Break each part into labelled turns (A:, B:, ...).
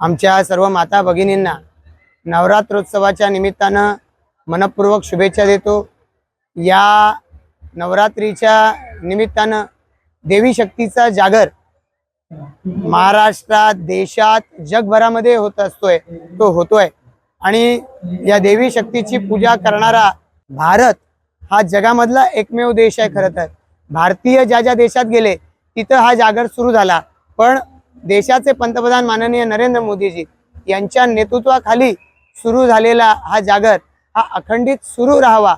A: आमच्या सर्व माता भगिनींना नवरात्रोत्सवाच्या निमित्तानं मनपूर्वक शुभेच्छा देतो. या नवरात्रीच्या निमित्तानं देवी शक्तीचा जागर महाराष्ट्रात देशात जगभरामध्ये होत असतोय तो होतोय. आणि या देवी शक्तीची पूजा करणारा भारत हा जगामधला एकमेव देश आहे खरं तर. भारतीय ज्या ज्या देशात गेले तिथं हा जागर सुरू झाला. पण देशाचे पंतप्रधान माननीय नरेंद्र मोदीजी यांच्या नेतृत्वाखाली सुरू झालेला हा जागर हा अखंडित सुरू राहावा.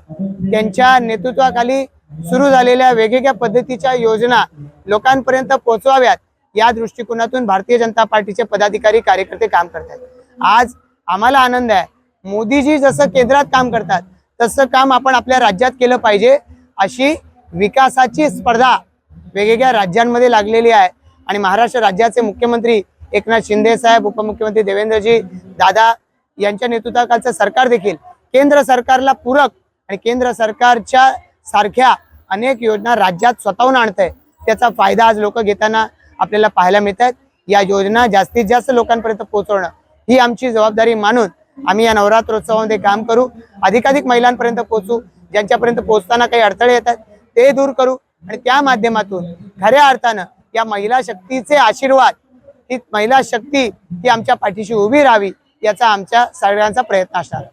A: त्यांच्या नेतृत्वाखाली सुरू झालेल्या वेगवेगळ्या पद्धतीच्या योजना लोकांपर्यंत पोहोचवाव्यात या दृष्टिकोनातून भारतीय जनता पार्टीचे पदाधिकारी कार्यकर्ते काम करतात आज आम्हाला आनंद आहे. मोदीजी जसं केंद्रात काम करतात तसं काम आपण आपल्या राज्यात केलं पाहिजे अशी विकासाची स्पर्धा वेगवेगळ्या राज्यांमध्ये लागलेली आहे. आणि महाराष्ट्र राज्याचे मुख्यमंत्री एकनाथ शिंदे साहेब उपमुख्यमंत्री देवेंद्रजी दादा यांच्या नेतृत्वाखालचं सरकार देखील केंद्र सरकारला पूरक आणि केंद्र सरकारच्या सारख्या अनेक योजना राज्यात स्वतःहून आणत आहे त्याचा फायदा आज लोक घेताना आपल्याला पाहायला मिळत आहेत या योजना जास्तीत जास्त लोकांपर्यंत पोहोचवणं ही आमची जबाबदारी मानून आम्ही या नवरात्रोत्सवामध्ये काम करू. अधिकाधिक महिलांपर्यंत पोहोचू. ज्यांच्यापर्यंत पोहोचताना काही अडथळे येतात ते दूर करू. आणि त्या माध्यमातून खऱ्या अर्थानं या महिला शक्तीचे आशीर्वाद ही महिला शक्ती ही आमच्या पाठीशी उभी राहावी याचा आमच्या सगळ्यांचा प्रयत्न असणार.